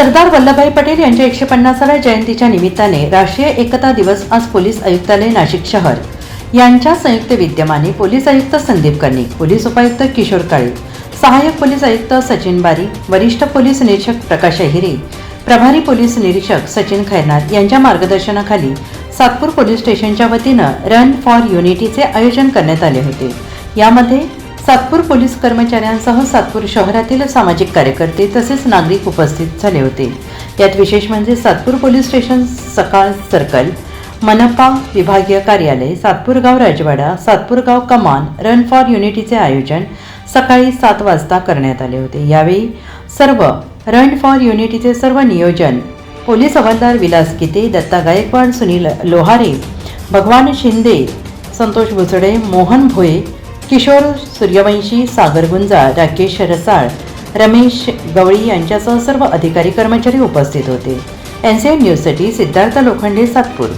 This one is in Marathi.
सरदार वल्लभभाई पटेल यांच्या एकशे पन्नासाव्या जयंतीच्या निमित्ताने राष्ट्रीय एकता दिवस आज पोलीस आयुक्तालय नाशिक शहर. यांच्या संयुक्त विद्यमाने पोलीस आयुक्त संदीप कर्णिक पोलीस उपायुक्त किशोर काळे सहाय्यक पोलीस आयुक्त सचिन बारी वरिष्ठ पोलीस निरीक्षक प्रकाश अहिरे प्रभारी पोलीस निरीक्षक सचिन खैरनार यांच्या मार्गदर्शनाखाली सातपूर पोलीस स्टेशनच्या वतीनं रन फॉर युनिटीचे आयोजन करण्यात आले होते. यामध्ये सातपूर पोलीस कर्मचाऱ्यांसह सातपूर शहरातील सामाजिक कार्यकर्ते तसेच नागरिक उपस्थित झाले होते. यात विशेष म्हणजे Satpur police station Sakal circle मनपा विभागीय कार्यालय सातपूर गाव राजवाडा सातपूर गाव कमान रन फॉर युनिटीचे आयोजन सकाळी सात वाजता करण्यात आले होते. यावेळी सर्व रन फॉर युनिटीचे सर्व नियोजन पोलीस हवालदार विलास किते दत्ता गायकवाड सुनील लोहारे भगवान शिंदे संतोष भुसडे मोहन भोये किशोर सूर्यवंशी सागर गुंजाळ राकेश रसाळ रमेश गवळी यांच्यासह सर्व अधिकारी कर्मचारी उपस्थित होते. एन सी एन न्यूजसाठी सिद्धार्थ लोखंडे सातपूर.